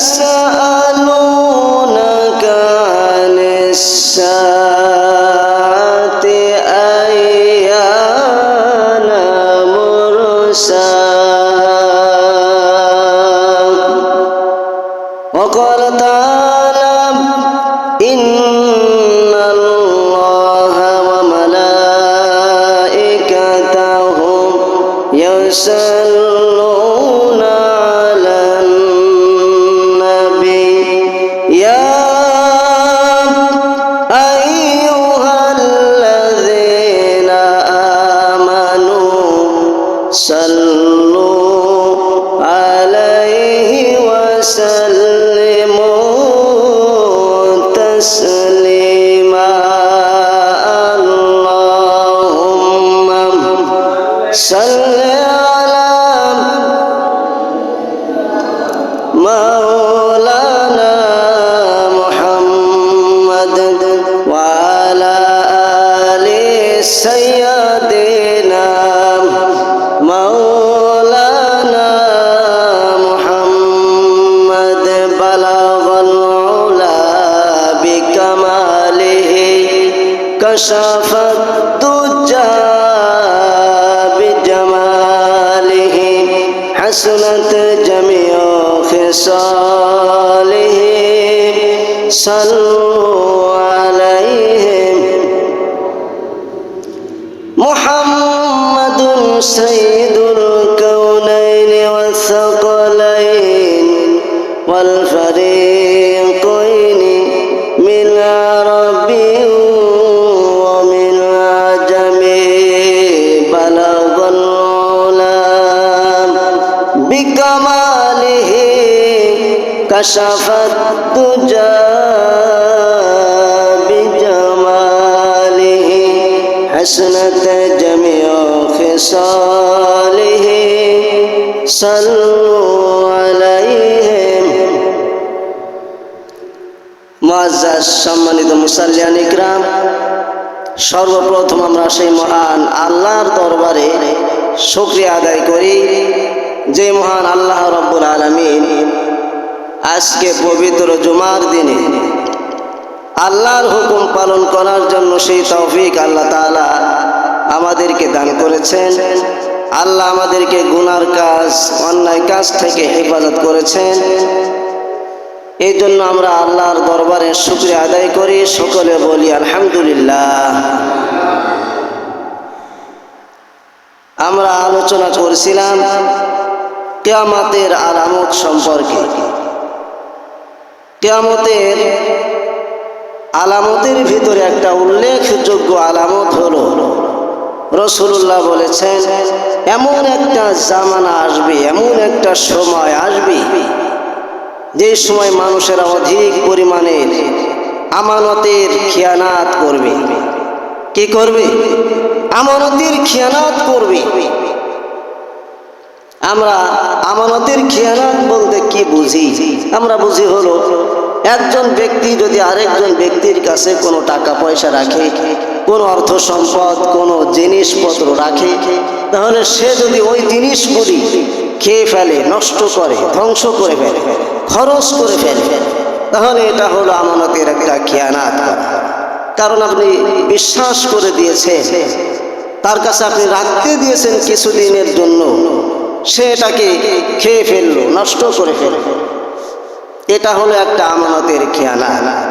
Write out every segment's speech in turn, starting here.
يسألونك سيد الكونين والثقلين والفريقين মুসাল্লিয়ান ইকরাম, সর্বপ্রথম আমরা সেই মহান আল্লাহর দরবারে শুকরিয়া আদায় করি যে মহান আল্লাহ রব্বুল আলমিন আজকে পবিত্র জুমার দিনে আল্লাহর হুকুম পালন করার জন্য সেই তৌফিক আল্লাহ তাআলা আমাদেরকে দান করেছেন। আল্লাহ আমাদেরকে গুনার কাজ, অন্যায় কাজ থেকে হেফাজত করেছেন। এই জন্য আমরা আল্লাহর দরবারে শুক্রিয়া আদায় করি, সকলে বলি আলহামদুলিল্লাহ। আমরা আলোচনা করছিলাম কেয়ামাতের আলামত সম্পর্কে। কেয়ামতের আলামতের ভিতরে একটা উল্লেখযোগ্য আলামত হলো রসুল্লাহ বলেছেন, এমন একটা জামানা আসবে, এমন একটা সময় আসবে যে সময় মানুষেরা অধিক পরিমাণে আমানতের খেয়ানাত করবে, কি করবে? আমানতের খেয়ানাত করবে। আমরা আমানতের খেয়ানাত বলতে কি বুঝি? আমরা বুঝি হলো, একজন ব্যক্তি যদি আরেকজন ব্যক্তির কাছে কোনো টাকা পয়সা রাখে, কোনো অর্থ সম্পদ, কোনো জিনিসপত্র রাখে, তাহলে সে যদি ওই জিনিসগুলি খেয়ে ফেলে, নষ্ট করে, ধ্বংস করে ফেলে, খরচ করে ফেলে। তাহলে এটা হলো আমানতের একটা খেয়ানাত। করা কারণ আপনি বিশ্বাস করে দিয়েছেন। তার কাছে আপনি রাখতে দিয়েছেন কিছুদিনের জন্য। সে এটাকে খেয়ে ফেলল, নষ্ট করে ফেলল। এটা হলো একটা আমানতের খেয়ানা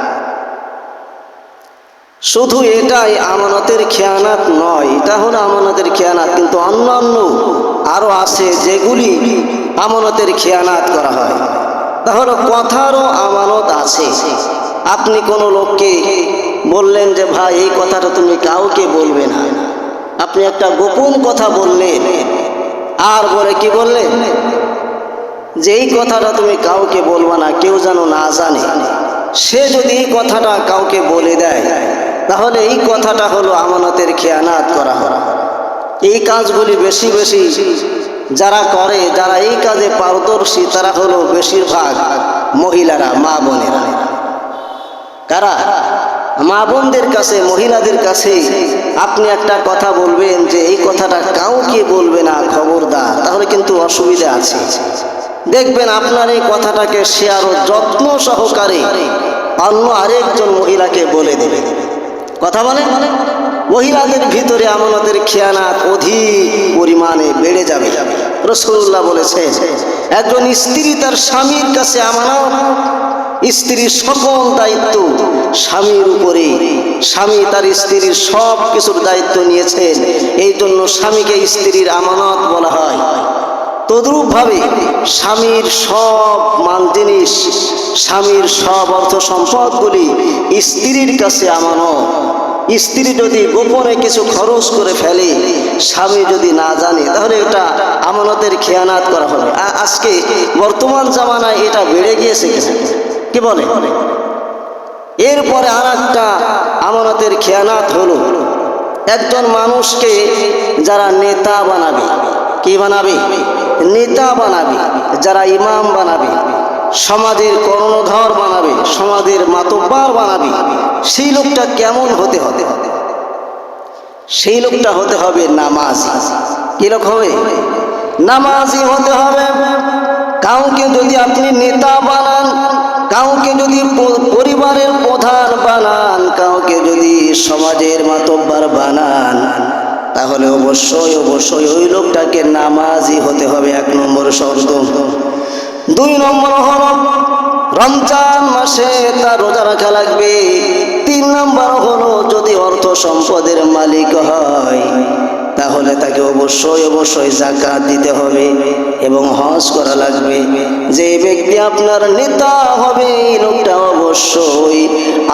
শুধু এটাই আমানতের খেয়ানাত নয়, এটা হলো আমানতের খেয়ানাত, কিন্তু অন্যান্য আরও আছে যেগুলি আমানতের খেয়ানাত করা হয়। তাহলে কথারও আমানত আছে। আপনি কোনো লোককে বললেন যে, ভাই, এই কথাটা তুমি কাউকে বলবে না। আপনি একটা গোপন কথা বললেন, আর বলে কি বললেন? যে এই কথাটা তুমি কাউকে বলবা না, কেউ যেন না জানে। সে যদি এই কথাটা কাউকে বলে দেয় তাহলে এই কথাটা হলো আমানতের খেয়ানাত করা হয় এই কাজগুলি বেশি বেশি যারা করে, যারা এই কাজে পারদর্শী, তারা হলো বেশিরভাগ মহিলারা, মা বোনেরা। কারা? মা বোনদের কাছে, মহিলাদের কাছে আপনি একটা কথা বলবেন যে, এই কথাটা কাউকে বলবে না, খবরদার। তাহলে কিন্তু অসুবিধা আছে। দেখবেন আপনার এই কথাটাকে সে আরও যত্ন সহকারে অন্য আরেকজন মহিলাকে বলে দেবে। কথা বলে? মহিলাদের ভিতরে আমানতের খেয়ানাত অধিক পরিমাণে বেড়ে যাবে। রসুল্লাহ বলেছেন, একজন স্ত্রী তার স্বামীর কাছে আমানত, স্ত্রীর সকল দায়িত্ব স্বামীর উপরে। স্বামী তার স্ত্রীর সব কিছুর দায়িত্ব নিয়েছেন এই জন্য স্বামীকে স্ত্রীর আমানত বলা হয়। তদ্রূপভাবে স্বামীর সব মাল জিনিস, স্বামীর সব অর্থ সম্পদগুলি স্ত্রীর কাছে আমানত। স্ত্রী যদি গোপনে কিছু খরচ করে ফেলে, স্বামী যদি না জানে, তাহলে এটা আমানতের খেয়ানাত করা হবে। আজকে বর্তমান জামানায় এটা বেড়ে গিয়েছে? কি বলে? এরপরে আর একটা আমানতের খেয়ানাত হলো, একজন মানুষকে যারা নেতা বানাবে, কি বানাবে? নেতা বানাবে, যারা ইমাম বানাবে, সমাজের কর্ণধর বানাবে, সমাজের মাতব্বার বানাবে, সেই লোকটা কেমন হতে হতে হবে? সেই লোকটা হতে হবে নামাজি। কীরকম হবে? নামাজি হতে হবে। কাউকে যদি আপনি নেতা বানান, কাউকে যদি পরিবারের প্রধান বানান, কাউকে যদি সমাজের মাতব্বার বানান তাহলে অবশ্যই অবশ্যই ওই লোকটাকে নামাজি হতে হবে এক নম্বর শর্ত। দুই নম্বর হল, রমজান মাসে তার রোজা রাখা লাগবে। তিন নম্বর হলো, যদি অর্থ সম্পদের মালিক হয়, তাহলে তাকে অবশ্যই অবশ্যই জাকাত দিতে হবে এবং হজ করা লাগবে। যে ব্যক্তি আপনার নেতা হবে, এই লোকটা অবশ্যই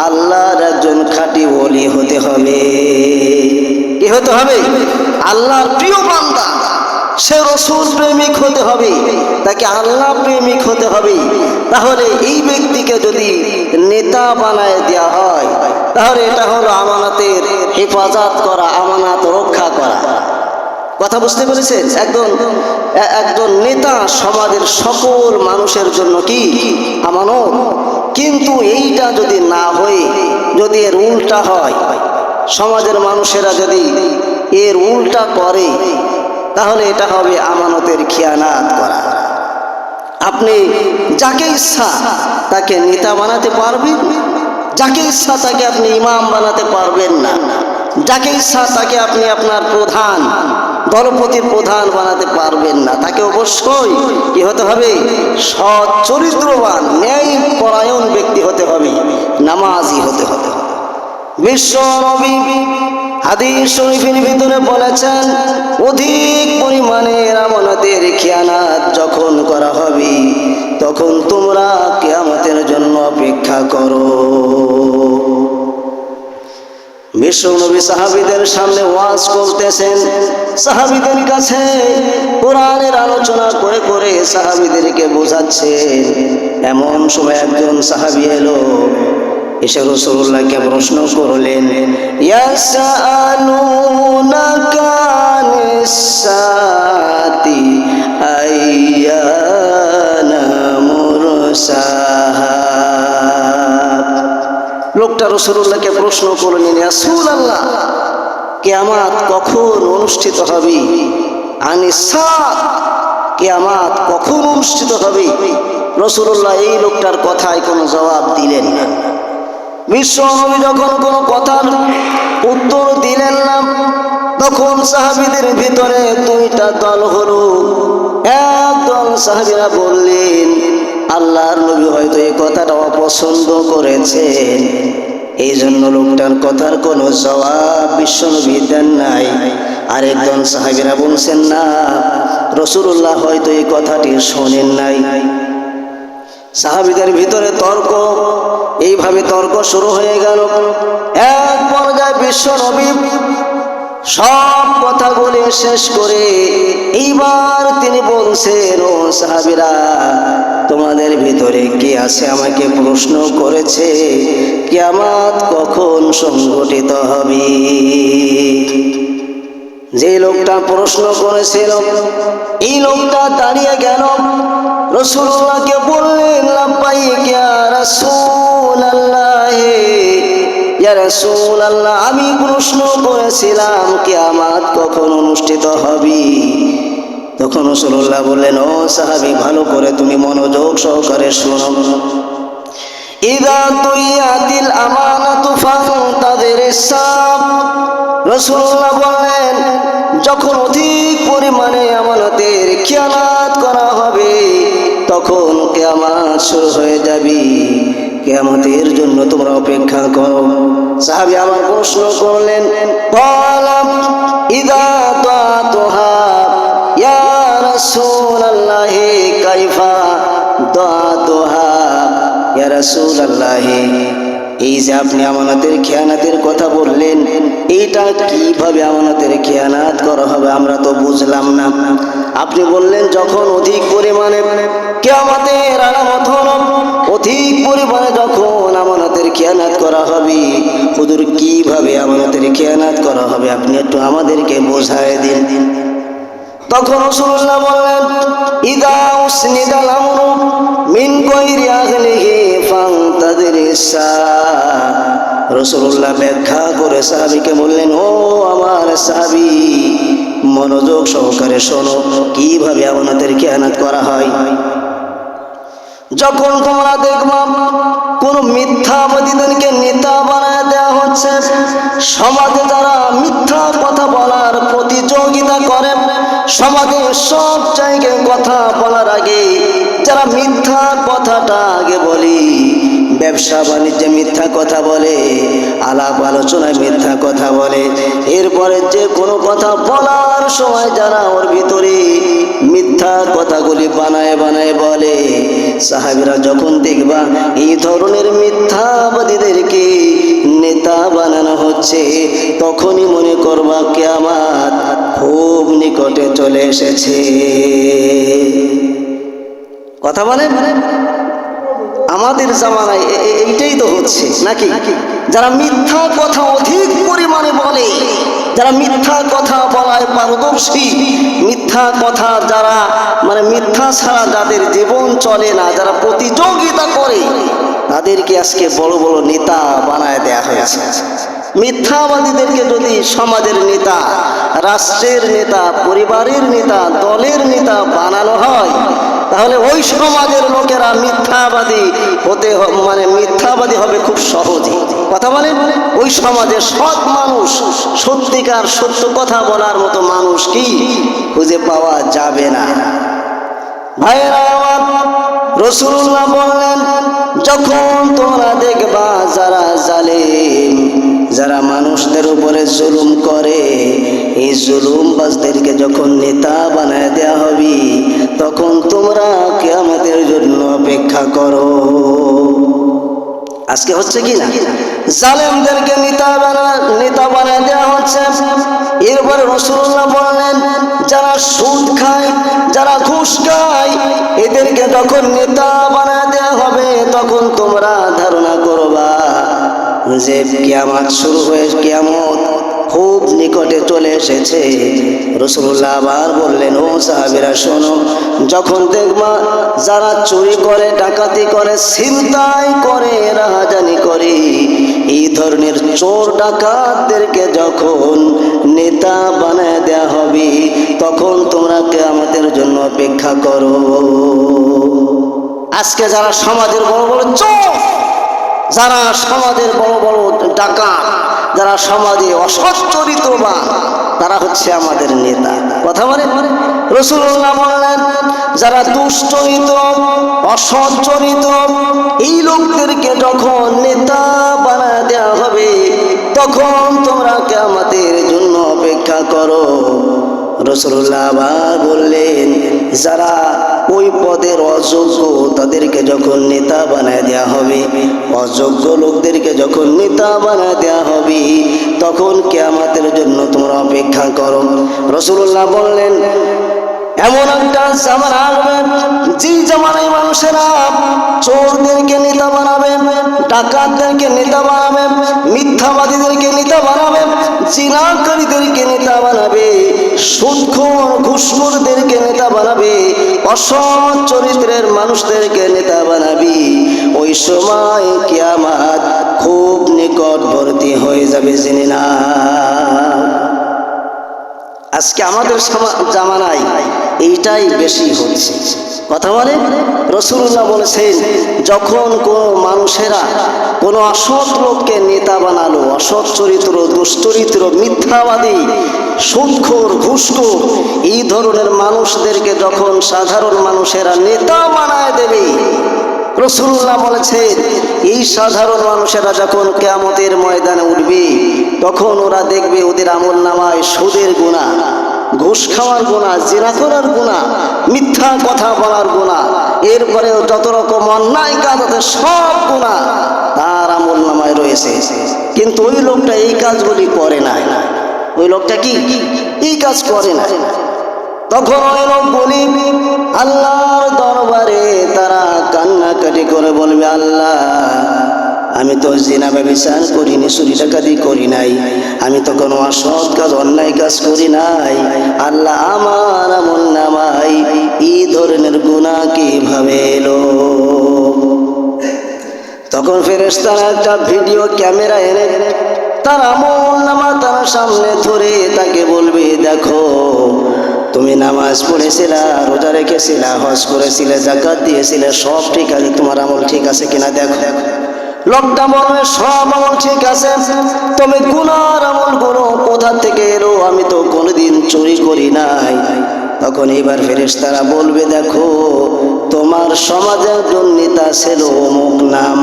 আল্লাহর একজন খাঁটি বলি হতে হবে। কি হতে হবে। আল্লাহর প্রিয় বান্দা, সে রসুল প্রেমিক হতে হবে, তাকে আল্লাহ প্রেমিক হতে হবে। তাহলে এই ব্যক্তিকে যদি নেতা বানায় দেওয়া হয়, তাহলে এটা হলো আমানতের হেফাজত করা, আমানত রক্ষা করা। কথা বুঝতে পেরেছেন? একজন একজন নেতা সমাজের সকল মানুষের জন্য কি? আমানত। কিন্তু এইটা যদি না হয়ে, যদি এর উল্টা হয় সমাজের মানুষেরা যদি এর উল্টা করে, তাহলে এটা হবে আমানতের খেয়ানাত করা। আপনি যাকে ইচ্ছা তাকে নেতা বানাতে পারবেন, যাকে ইচ্ছা তাকে আপনি ইমাম বানাতে পারবেন না। যাকে ইচ্ছা তাকে আপনি আপনার প্রধান, দলপতির প্রধান বানাতে পারবেন না। তাকে অবশ্যই কি হতে হবে? সৎ চরিত্রবান ন্যায় পরায়ণ ব্যক্তি হতে হবে, নামাজি হতে হবে। বিশ্ব নবী হাদিস শরীফের বলেছেন, অধিক পরিমাণের আমানতের খেয়ানাত যখন করা হবে, তখন তোমরা কেয়ামতের জন্য অপেক্ষা করো। বিশ্বনবী সাহাবিদের সামনে ওয়াজ করতেছেন। সাহাবিদের কাছে আলোচনা করে করে সাহাবিদেরকে এমন সময় সাহাবি এলো এসে রসুল্লাহকে প্রশ্ন করলেন লোকটা রসুল্লাহকে প্রশ্ন করলেন রাসূল আল্লাহ কেয়ামাত কখন অনুষ্ঠিত হবে? আনিসা কেয়ামাত কখন অনুষ্ঠিত হবে? রসুল্লাহ এই লোকটার কথায় কোনো জবাব দিলেন না। বিশ্বনবী যখন কোনো কথার উত্তর দিলেন না, তখন সাহাবিদের ভিতরে দুইটা দল হলো। এক দল সাহাবিরা বললেন, আল্লাহর নবী হয়তো এই কথাটা অপছন্দ করেছেন। এই জন্য লোকটার কথার কোনো জবাব বিশ্বনবী দেন নাই। আরেকজন সাহাবিরা বলছেন, না রসুল্লাহ হয়তো এই কথাটি শোনেন নাই। সাহাবিদের ভিতরে তর্ক, এইভাবে তর্ক শুরু হয়ে গেল। এক পর্যায়ে বিশ্ব নবী সব কথা বলে শেষ করে এইবার তিনি বলছেন, ও সাহাবিরা, তোমাদের ভিতরে কে আছে আমাকে প্রশ্ন করেছে? কিয়ামত কখন সংগঠিত হবে? যে লোকটা প্রশ্ন করেছিল, এই লোকটা দাঁড়িয়ে গেল। রসুল্লাহকে বললেন লাব্বাই ইয়া রাসূলুল্লাহ ইয়া রাসূলুল্লাহ, আমি প্রশ্ন করেছিলাম, কিয়ামত কখন অনুষ্ঠিত হবে? তখন রসুল্লাহ বললেন, ও সাহাবি, ভালো করে তুমি মনোযোগ সহকারে শোনো। ইদা তুইয়াতিল আমানাতু ফান্তাদের সাব রসুল্লাহ বললেন, যখন অধিক পরিমাণে আমানতের হবে তখন কেয়ামাত শুরু হয়ে যাবি, কেয়ামতের জন্য তোমরা অপেক্ষা করো। সাহাবি আমার প্রশ্ন করলেন বলাম ইদা তোহা ইয়া রাসূলুল্লাহ, কাইফা দাতুহা ইয়া রাসূলুল্লাহ। এই যে আপনি আমানতের খেয়ানাতের কথা বললেন, এইটা কীভাবে আমানতের খেয়ানাত করা হবে আমরা তো বুঝলাম না। আপনি বললেন, যখন অধিক পরিমাণে কেয়ামতের আলামত অধিক পরিমাণে যখন আমানতের খেয়ানাত করা হবে, হুজুর, কীভাবে আমানতের খেয়ানাত করা হবে? আপনি একটু আমাদেরকে বোঝায় দিন। দিন তখন রসুল্লাহ বললেন, ইদা উসনিদাল আমরু মিন গৈরি আহলিহি ফান্তাদরিসা। রসুল্লাহ ব্যাখ্যা করে সাহাবিকে বললেন, ও আমার সাহাবি মনোযোগ সহকারে শোনো, কীভাবে আমাদের খেয়ানাত করা হয়। যখন তোমরা দেখবা কোন মিথ্যাবাদীদেরকে নেতা বানায় দেওয়া হচ্ছে, সমাজে যারা মিথ্যা কথা বলার প্রতিযোগিতা করে, সমাজে সব জায়গায় কথা বলার আগে যারা মিথ্যা কথাটা আগে বলি ব্যবসা বাণিজ্যে মিথ্যা কথা বলে, আলাপ আলোচনায় মিথ্যা কথা বলে। এরপরে যে কোনো কথা বলার সময় যারা ওর ভিতরে মিথ্যা কথাগুলি বানায় বানায় বলে, সাহাবিরা যখন দেখবা এই ধরনের মিথ্যাবাদীদেরকে নেতা বানানো হচ্ছে, তখনই মনে করবা কেয়ামাত খুব নিকটে চলে এসেছে। কথা বলে আমাদের জামানায় এইটাই তো হচ্ছে নাকি? যারা মিথ্যা কথা অধিক পরিমাণে বলে যারা মিথ্যা কথা বলায় পারদর্শী মিথ্যা কথা যারা মানে মিথ্যা ছাড়া যাদের জীবন চলে না যারা প্রতিযোগিতা করে তাদেরকে আজকে বড় বড় নেতা বানায় দেয়া হয়েছে। মিথ্যাবাদীদেরকে যদি সমাজের নেতা রাষ্ট্রের নেতা পরিবারের নেতা দলের নেতা বানানো হয় তাহলে ওই সমাজের লোকেরা মিথ্যাবাদী হতে মানে মিথ্যাবাদী হবে খুব সহজে। কথা বলেন ওই সমাজে সৎ মানুষ, সত্যিকার সত্য কথা বলার মতো মানুষ কি? খুঁজে পাওয়া যাবে না। ভাইয়েরা রসুল্লাহ বললেন, যখন তোমরা দেখবা যারা জালেম, যারা মানুষদের উপরে জুলুম করে এই জুলুম বাসদেরকে যখন নেতা বানায় দেয়া হবে, তখন তোমরা কেয়ামতের জন্য অপেক্ষা করো। আজকে হচ্ছে কি না? জালেমদেরকে নেতা বানা নেতা বানায় দেওয়া হচ্ছে। এরপরে রসুল্লাহ বললেন, যারা সুদ খায়, যারা ঘুষ খায়, এদেরকে যখন নেতা বানায় দেওয়া হবে, তখন তোমরা ধারণা করবা, যে কিয়ামত শুরু হয়ে, কিয়ামত খুব নিকটে চলে এসেছে। রসুল্লাহ আবার বললেন, ও সাহাবিরা, শোনো, যখন দেখবা যারা চুরি করে, ডাকাতি করে, ছিনতাই করে, রাহাজানি করে, এই ধরনের চোর ডাকাতদেরকে যখন নেতা বানায় দেয়া হবে, তখন তোমরা আমাদের জন্য অপেক্ষা করো। আজকে যারা সমাজের বড় বড় চোর যারা সমাজের বড় বড় ডাকাত, যারা সমাজে অসৎ চরিত্রবান তারা হচ্ছে আমাদের নেতা। কথা বলে? রসুল্লাহ বললেন, যারা দুষ্টরিত অসচ্চরিত, এই লোকদেরকে যখন নেতা বানা দেওয়া হবে, তখন তোমরা আমাদের জন্য অপেক্ষা করো। রসুল্লাহ বললেন, যারা ওই পদের অযোগ্য তাদেরকে যখন নেতা বানায় দেওয়া হবে, অযোগ্য লোকদেরকে যখন নেতা বানায় দেওয়া হবে, তখন কেয়ামাতের জন্য তোমরা অপেক্ষা করো। রসুল্লাহ বললেন, এমন একটা জামানা আসবে যে জামানায় মানুষেরা চোরদেরকে নেতা বানাবে, ডাকাতদেরকে নেতা বানাবে, মিথ্যাবাদীদেরকে নেতা বানাবে চিনাকারীদেরকে নেতা বানাবে। সুদখোর ঘুষখোরদেরকে নেতা বানাবে, অসৎ চরিত্রের মানুষদেরকে নেতা বানাবি। ওই সময় কিয়ামাত খুব নিকটবর্তী হয়ে যাবে, জেনে না আজকে আমাদের জামানায় এইটাই বেশি হচ্ছে। কথা বলে? রসুল্লাহ বলেছেন, যখন কোনো মানুষেরা কোন অসৎ লোককে নেতা বানালো, অসৎ চরিত্র, দুশ্চরিত্র, মিথ্যাবাদী সুদখোর ঘুষখোর এই ধরনের মানুষদেরকে যখন সাধারণ মানুষেরা নেতা বানায় দেবে রসুল্লাহ বলেছে, এই সাধারণ মানুষেরা যখন কেয়ামতের ময়দানে উঠবে, তখন ওরা দেখবে ওদের আমল নামায় সুদের গুণা, ঘুষ খাওয়ার গুণা, জেনা করার গুণা, মিথ্যা কথা বলার গুণা এরপরে যত রকম অন্যায় কাজ আছে, সব গুণা তার আমল নামায় রয়েছে। কিন্তু ওই লোকটা এই কাজগুলি করে না ওই লোকটা কি? এই কাজ করে না তখন ওই লোকগুলি আল্লাহর দরবারে তারা কান্নাকাটি করে বলবে, আল্লাহ, আমি তো জিনা ব্যবচার করিনি, চুরি ডাকাতি করি নাই। আমি তো কোনো অসৎ কাজ, অন্যায় কাজ করি নাই। আল্লাহ আমার আমল নামাই এই ধরনের গুণা কীভাবে এলো? তখন ফেরেশতারা একটা ভিডিও ক্যামেরা এনে তার আমল নামা তার সামনে ধরে তাকে বলবে, দেখো তুমি নামাজ পড়েছিলা, রোজা রেখেছিলা, হজ করেছিলে জাকাত দিয়েছিলে, সব ঠিক আছে, তোমার আমল ঠিক আছে কিনা দেখো। লোকটা বলবে, সব আমল ঠিক আছে, তুমি গুনার আমলগুলো কোথা থেকে এলো, আমি তো কোনোদিন চুরি করি নাই। তখন এবার ফেরেশতারা বলবে, দেখো, তোমার সমাজে একজন নেতা ছিল অমুক নাম।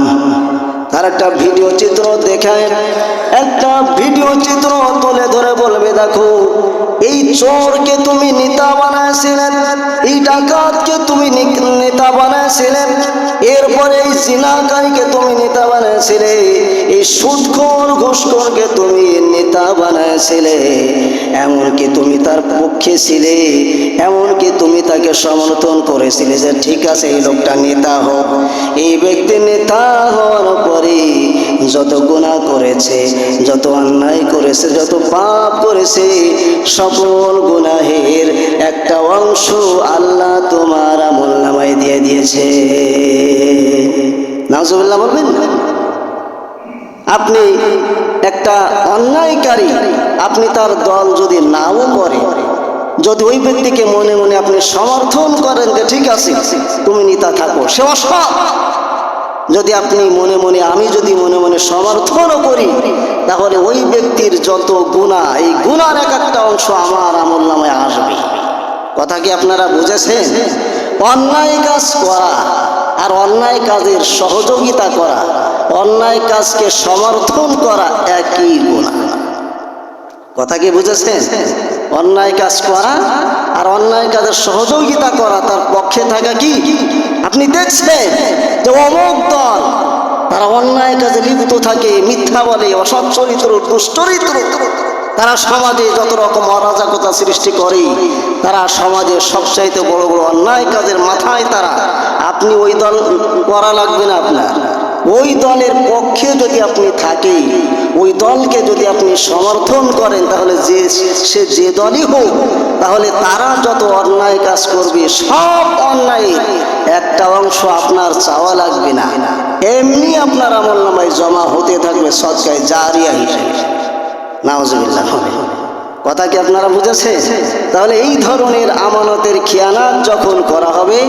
তার একটা ভিডিও চিত্র দেখায়। একটা ভিডিও চিত্র তুলে ধরে বলবে, দেখো, এই চোরকে তুমি নেতা বানাইছিলেন এই ডাকাতকে তুমি নেতা বানাইছিলেন এরপরে এই জিনাকারীকে তুমি নেতা বানাইছিলে, এই সুদখোর ঘুষখোরকে তুমি নেতা বানাইছিলে, এমনকি তুমি তার পক্ষে ছিলে, এমনকি তুমি তাকে সমর্থন করেছিলে যে, ঠিক আছে, এই লোকটা নেতা হোক। এই ব্যক্তি নেতা হওয়ার পরে যত গুণা করেছে, যত অন্যায় করেছে, যত পাপ করেছে, সকল গুনাহের একটা অংশ আল্লাহ তোমার আমল নামায় দিয়ে দিয়েছে। নাজুবিল্লাহ বলবেন? আপনি একটা অন্যায়কারী, আপনি তার দল যদি নাও করে, যদি ওই ব্যক্তিকে মনে মনে আপনি সমর্থন করেন যে ঠিক আছে, তুমি নিতা থাকো, সে অসৎ। যদি আপনি মনে মনে, আমি যদি মনে মনে সমর্থনও করি, তাহলে ওই ব্যক্তির যত গুণা, এই গুণার এক একটা অংশ আমার আমল নামায় আসবে। কথা কি আপনারা বুঝেছেন? অন্যায় কাজ করা আর অন্যায় কাজের সহযোগিতা করা, অন্যায় কাজকে সমর্থন করা একই গুণা। কথা কি বুঝেছেন? অন্যায় কাজ করা আর অন্যায় কাজের সহযোগিতা করা তার পক্ষে থাকা কি? আপনি দেখছেন যে অমুক দল তারা অন্যায় কাজে লিপ্ত থাকে, মিথ্যা বলে, অসৎ চরিত্র দুশ্চরিত্র তারা সমাজে যত রকম অরাজকতা সৃষ্টি করে, তারা সমাজে সবচাইতে বড় বড় অন্যায় কাজের মাথায় তারা। আপনি ওই দল করা লাগবে না আপনার। ওই দলের পক্ষে যদি আপনি থাকেন, ওই দলকে যদি আপনি সমর্থন করেন, তাহলে যে সে যে দলই হোক, তাহলে তারা যত অন্যায় কাজ করবে, সব অন্যায় একটা অংশ আপনার চাওয়া লাগবে না। এমনি আপনার আমল নামায় জমা হতে থাকবে সৎকায় জারিয়া হিসেবে। নাওজবিল্লাহ কথা কি আপনারা বুঝেছে তাহলে এই ধরনের আমানতের খেয়ানাত যখন করা হবে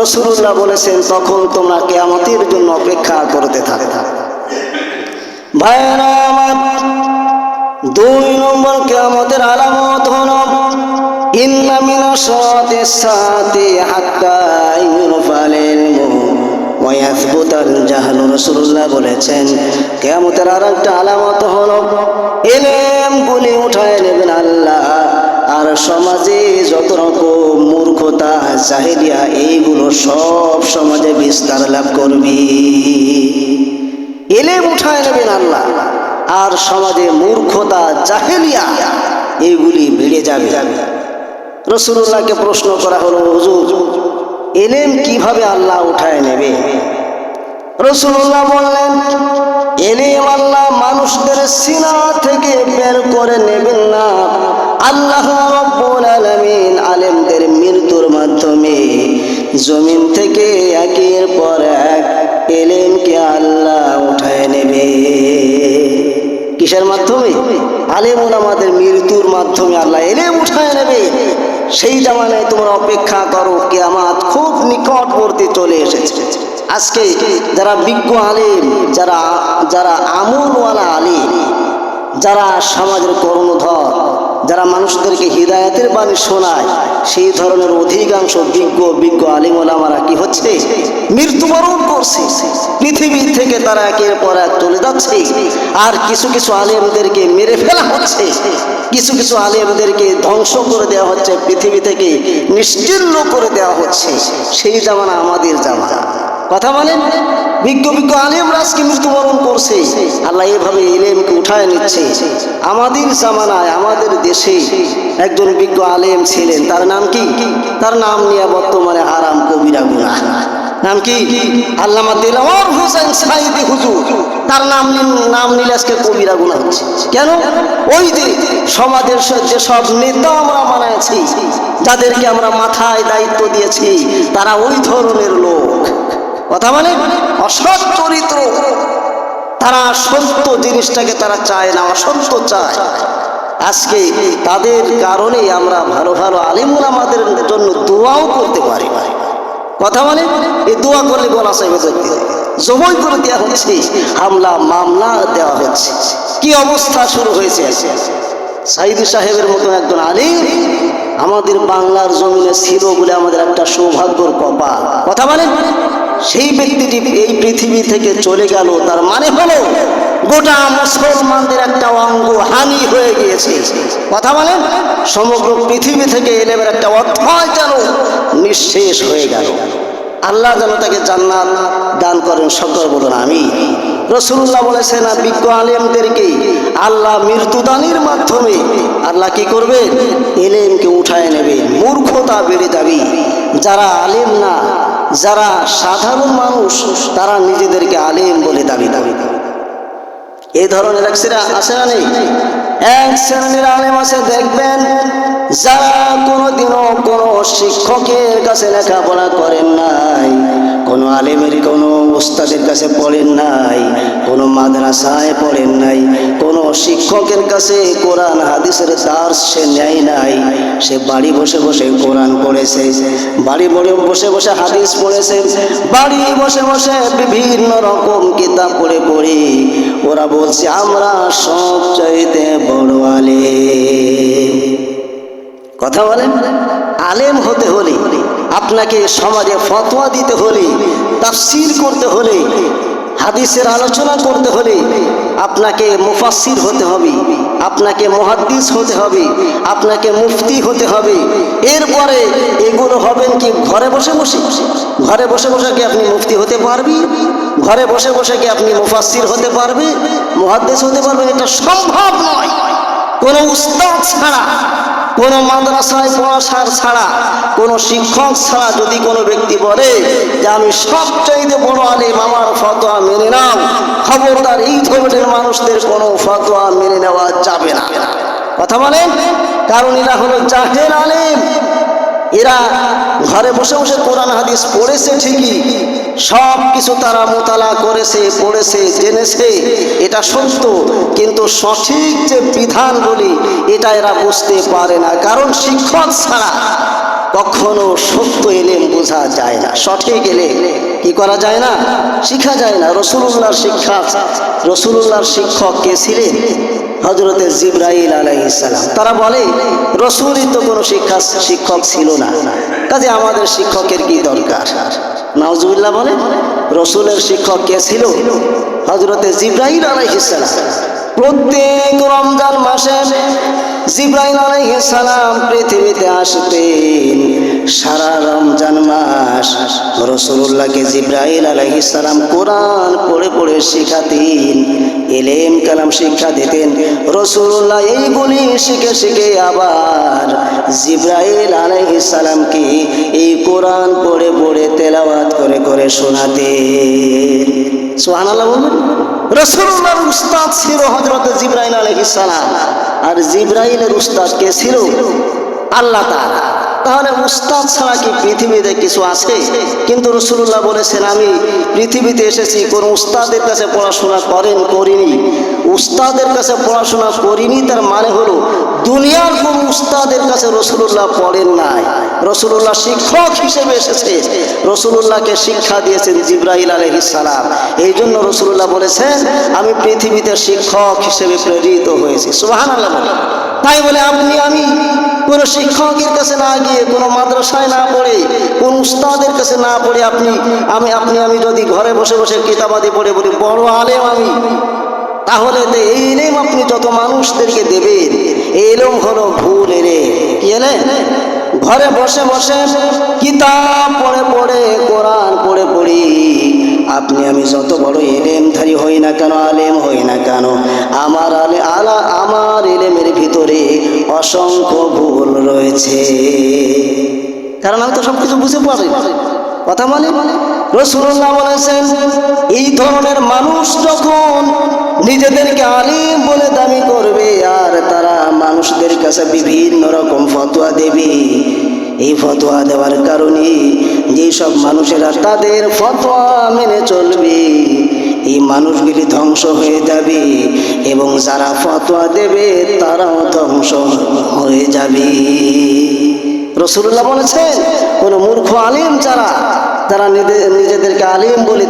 রসুল্লাহ বলেছেন, তখন তোমরা কেয়ামতের জন্য অপেক্ষা করতে থাকে ভাইরা আমার, দুই নম্বর কেয়ামতের আলামত হল, ইন্না মিনা সাতে সাতে হাত্তা ওয়াসবুতাল জাহাল। রসুল্লাহ বলেছেন, কেয়ামতের আর একটা আলামত হলো গুলি উঠায় নেবেন আল্লাহ। আর সমাজে যত রকম মূর্খতা, জাহেলিয়া, এইগুলো সব সমাজে বিস্তার লাভ করবি। এলেম উঠায় নেবেন আল্লাহ। আর সমাজে মূর্খতা, জাহেলিয়া এইগুলি বেড়ে যাবে। রসুল্লাহকে প্রশ্ন করা হলো, হুজুর, এলেম কীভাবে আল্লাহ উঠায় নেবে? রসুল্লাহ বললেন এলেম আল্লাহ মানুষদের সিনা থেকে বের করে নেবেন না। আল্লাহ আলামিন আলেমদের মৃত্যুর মাধ্যমে জমিন থেকে একের পর এক এলেমকে আল্লাহ উঠায় নেবে। কিসের মাধ্যমে? আলেম আমাদের মৃত্যুর মাধ্যমে আল্লাহ এলেম উঠায় নেবে। সেই জামানায় তোমরা অপেক্ষা করো, কেয়ামাত খুব নিকটবর্তী চলে এসেছে। আজকে যারা বিজ্ঞ আলিম, যারা যারা আমলওয়ালা আলিম, যারা সমাজের কর্ণধর, যারা মানুষদেরকে হৃদায়তের বাণী শোনায়, সেই ধরনের অধিকাংশ বিজ্ঞ বিজ্ঞ আলিম ওলামারা কি হচ্ছে? মৃত্যুবরণ করছে। পৃথিবী থেকে তারা একের পর এক চলে যাচ্ছে। আর কিছু কিছু আলেমদেরকে মেরে ফেলা হচ্ছে। কিছু কিছু আলেমদেরকে ধ্বংস করে দেওয়া হচ্ছে। পৃথিবী থেকে নিশ্চিন্ন করে দেওয়া হচ্ছে। সেই জামানা আমাদের জামানা। কথা বলেন। বিজ্ঞ বিজ্ঞ আলেমরা আজকে মৃত্যুবরণ করছে। আল্লাহ এভাবে এলেমকে উঠায় নিচ্ছে। আমাদের জামানায়, আমাদের দেশে একজন বিজ্ঞ আলেম ছিলেন। তার নাম কি? তার নাম নিয়ে বর্তমানে আরাম কবিরা গুনা নাম কি? আল্লামা দিলওয়ার হোসেন সাইদি হুজুর। তার নাম নাম নিলে আজকে কবিরা গুণা হচ্ছে। কেন? ওই যে সমাজের যেসব নেতা আমরা বানাইছি যাদেরকে আমরা মাথায় দায়িত্ব দিয়েছি, তারা ওই ধরনের লোক। কথা মানে অসৎ চরিত্র। তারা সত্য জিনিসটাকে তারা চায় না, অসত্য চায়। আজকে তাদের কারণে আমরা ভালো ভালো আলিমুল আমাদের জন্য দোয়াও করতে পারি। কথা মানে এই দোয়া করলে গলা সাহেব জমই করে দেওয়া হচ্ছে, হামলা, মামলা দেওয়া হচ্ছে। কি অবস্থা শুরু হয়েছে? সাইদি সাহেবের মতো একজন আলিম আমাদের বাংলার জমিনে ছিল বলে আমাদের একটা সৌভাগ্যর কপাল। কথা মানে সেই ব্যক্তিটি এই পৃথিবী থেকে চলে গেল। তার মানে হলো গোটা মুসলমানদের একটা অঙ্গ হানি হয়ে গিয়েছে। কথা বলেন? সমগ্র পৃথিবী থেকে এলেমের একটা অধ্যায় যেন নিঃশেষ হয়ে গেল। আল্লাহ যেন তাকে জান্নাত দান করেন, সকল বলুন আমি রসুল্লাহ বলেছেন বিজ্ঞ আলেমদেরকে আল্লাহ মৃত্যুদানের মাধ্যমে আল্লাহ কি করবে এলেমকে উঠায় নেবে মূর্খতা বেড়ে যাবে। যারা আলেম না যারা সাধারণ মানুষ, তারা নিজেদেরকে আলিম বলে দাবি দাবি এই ধরনের এক শ্রেণি আছে না নেই? এক শ্রেণির আলেম আছে, দেখবেন যারা কোনোদিনও কোনো শিক্ষকের কাছে লেখাপড়া করেন নাই। কোনো আলেমের কোনো ওস্তাদের কাছে পড়েন নাই, কোনো মাদ্রাসায় পড়েন নাই, কোনো শিক্ষকের কাছে কোরআন, হাদিসের দাস সে নেয় নাই। সে বাড়ি বসে বসে কোরআন পড়েছে, বাড়ি বসে বসে হাদিস পড়েছে, বাড়ি বসে বসে বিভিন্ন রকম কিতাব পড়ে পড়ে। ওরা বলছে, আমরা সব চাইতে বড় আলেম। কথা বলেন আলেম হতে হলে, আপনাকে সমাজে ফতোয়া দিতে হলে, তাফসির করতে হলে, হাদিসের আলোচনা করতে হলে আপনাকে মুফাসির হতে হবে, আপনাকে মহাদ্দিস হতে হবে, আপনাকে মুফতি হতে হবে। এরপরে এগুলো হবেন কি ঘরে বসে বসে? ঘরে বসে বসে কি আপনি মুফতি হতে পারবি ঘরে বসে বসে কি আপনি মুফাসির হতে পারবে মহাদ্দিস হতে পারবেন? এটা সম্ভব নয়। কোনো উস্তাদ ছাড়া, কোনো মাদ্রাসায় পড়াশার ছাড়া, কোনো শিক্ষক ছাড়া যদি কোনো ব্যক্তি বলে যে আমি সবচাইতে বড় আলিম, আমার ফতোয়া মেনে নাও, খবরদার এই ধরনের মানুষদের কোনো ফতোয়া মেনে নেওয়া যাবে না। কথা বলেন? কারণ এরা হলো জাহের আলেম। এরা ঘরে বসে বসে কোরআন, হাদিস পড়েছে ঠিকই, সব কিছু তারা মোতালা করেছে, পড়েছে, জেনেছে, এটা সত্য। কিন্তু সঠিক যে বিধান বলি এটা এরা বুঝতে পারে না। কারণ শিক্ষক ছাড়া কখনো সত্য এলেম বোঝা যায় না। সঠিক এলে কি করা যায় না? শিখা যায় না। রসুল্লাহর শিক্ষা রসুল্লাহর শিক্ষক কে ছিলেন? হজরতে জিব্রাইল আলাইসালাম তারা বলে, রসুলই তো কোনো শিক্ষা, শিক্ষক ছিল না। কাজে আমাদের শিক্ষকের কি দরকার? নাউজুবিল্লাহ বলে, রসুলের শিক্ষক কে ছিল? হজরতে জিব্রাইল আলাইসালাম প্রত্যেক রমজান মাসে জিব্রাইল আলাইসালাম পৃথিবীতে আসতেন। সারা রমজান মাস রসুল্লাহকে জিব্রাইল আলাইসালাম কোরআন পড়ে পড়ে শিখাতেন, এলেম কালাম শিক্ষা দিতেন। রসুল্লাহ এইগুলি শিখে শিখে আবার জিব্রাইল আলাইসালামকে এই কোরআন পড়ে পড়ে তেলাওয়াত করে করে শোনাতেন। সোহান রসুল্লাহর উস্তাদ ছিল হজরত জিব্রাইল আলহিসালাম আর জিব্রাইলের উস্তাদ কে ছিল? আল্লাহ তাহলে উস্তাদ ছাড়া কি পৃথিবীতে কিছু আছে? কিন্তু রসুল্লাহ বলেছেন, আমি পৃথিবীতে এসেছি, কোন উস্তাদের কাছে পড়াশোনা করেন, করিনি। উস্তাদের কাছে পড়াশোনা করিনি, তার মানে হলো দুনিয়ার কোন উস্তাদের কাছে রসুল্লাহ পড়েন নাই। রসুল্লাহ শিক্ষক হিসেবে এসেছে। রসুল্লাহকে শিক্ষা দিয়েছেন জিব্রাহিল আলহিসাল্লাম এই জন্য রসুল্লাহ বলেছেন, আমি পৃথিবীতে শিক্ষক হিসেবে প্রেরিত হয়েছি। সুবাহান তাই বলে আপনি, আমি কোনো শিক্ষকের কাছে না গিয়ে কোনো মাদ্রাসায় না পড়ে, কোন উস্তাদের কাছে না পড়ে আপনি, আমি আপনি, আমি যদি ঘরে বসে বসে কিতাবাদি পড়ে বলি, বড় আলেম আমি। তাহলে এই এলেম আপনি যত মানুষদেরকে দেবেন, এলম হলো ভুল এলে কি এলে ঘরে বসে বসে কিতাব পড়ে পড়ে, কোরআন পড়ে পড়ি। আপনি, আমি যত বড় এলেমধারী হই না কেন, আলেম হই না কেন, আমার আলে আলা ভিতরে অসংখ্য ভুল রয়েছে। কারণ আমি তো সব কিছু বুঝে পারি। কথা মানে রসুল্লাহ বলেছেন, এই ধরনের মানুষ যখন নিজেদেরকে আলিম বলে দাবি করবে, আর তারা মানুষদের কাছে বিভিন্ন রকম ফতোয়া দেবে, এই ফতোয়া দেওয়ার কারণে যেসব মানুষেরা তাদের ফতোয়া মেনে চলবে এই মানুষগুলি ধ্বংস হয়ে যাবে এবং যারা ফতোয়া দেবে তারাও ধ্বংস হয়ে যাবে। রসুল্লাহ বলেছেন, কোন মূর্খ আলিম যারা তারা নিজে- নিজেদেরকে আলিম বলে